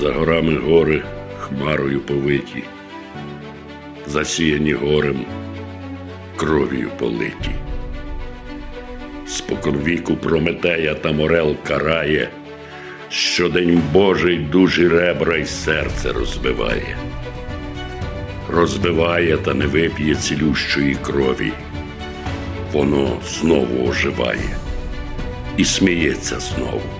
За горами гори хмарою повиті, засіяні горем, кров'ю политі. Споконвіку Прометея та Морел карає, щодень Божий дужі ребра й серце розбиває, розбиває та не вип'є цілющої крові, воно знову оживає і сміється знову.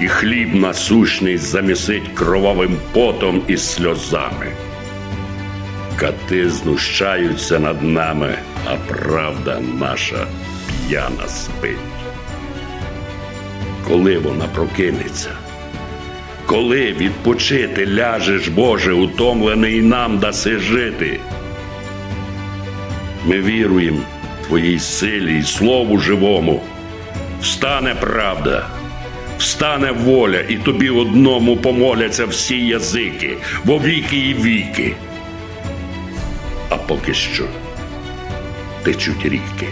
і хліб насущний замісить кровавим потом і сльозами. Кати знущаються над нами, а правда наша п'яна спить. Коли вона прокинеться, коли відпочити ляжеш, Боже, утомлений нам даси жити. Ми віруємо Твоїй силі і слову живому. Встане правда, встане воля, і тобі одному помоляться всі язики, во віки і віки. А поки що течуть ріки,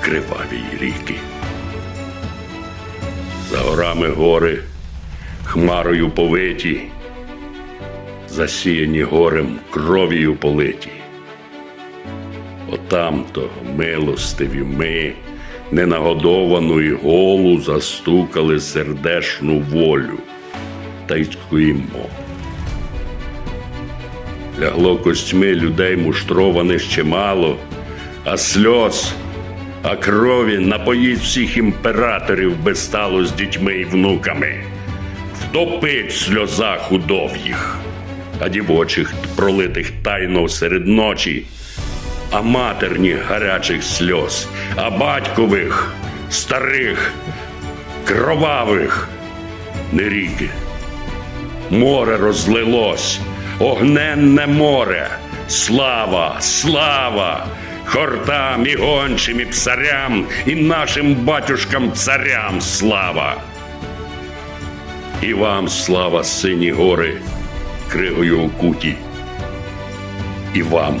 криваві ріки. За горами гори, хмарою повиті, засіяні горем кров'ю политі. Отам-то милостиві ми, ненагодовану і голу застукали сердешну волю та й скуємо. Лягло костьми людей муштрованих чимало, а сльоз, а крові напоїть всіх імператорів безстало з дітьми і внуками, втопить в сльозах удов'їх, а дівочих пролитих тайно серед ночі, а матерніх гарячих сльоз, а батькових, старих, кровавих, не ріки. Море розлилось, огненне море, слава, слава, хортам і гончим, і псарям, і нашим батюшкам царям слава. І вам слава, сині гори, кригою окуті, і вам,